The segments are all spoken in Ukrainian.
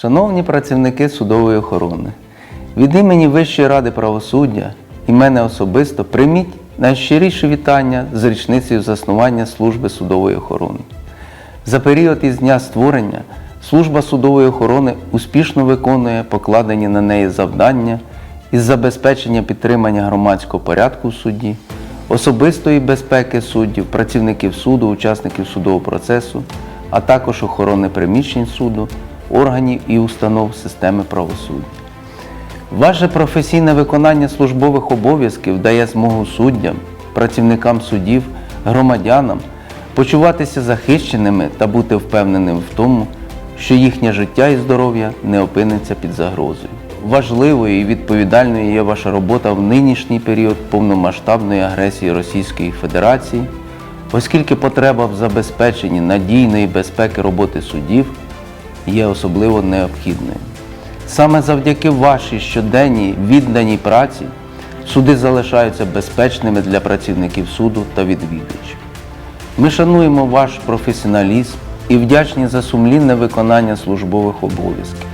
Шановні працівники судової охорони, від імені Вищої ради правосуддя і мене особисто прийміть найщиріше вітання з річницею заснування служби судової охорони. За період із дня створення служба судової охорони успішно виконує покладені на неї завдання із забезпечення підтримання громадського порядку в суді, особистої безпеки суддів, працівників суду, учасників судового процесу, а також охорони приміщень суду, органів і установ системи правосуддя. Ваше професійне виконання службових обов'язків дає змогу суддям, працівникам судів, громадянам почуватися захищеними та бути впевненими в тому, що їхнє життя і здоров'я не опиниться під загрозою. Важливою і відповідальною є ваша робота в нинішній період повномасштабної агресії Російської Федерації, оскільки потреба в забезпеченні надійної безпеки роботи судів є особливо необхідною. Саме завдяки вашій щоденній відданій праці суди залишаються безпечними для працівників суду та відвідувачів. Ми шануємо ваш професіоналізм і вдячні за сумлінне виконання службових обов'язків.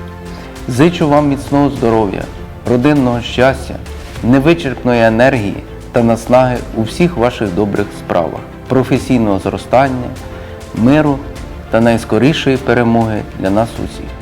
Зичу вам міцного здоров'я, родинного щастя, невичерпної енергії та наснаги у всіх ваших добрих справах, професійного зростання, миру та найскорішої перемоги для нас усіх.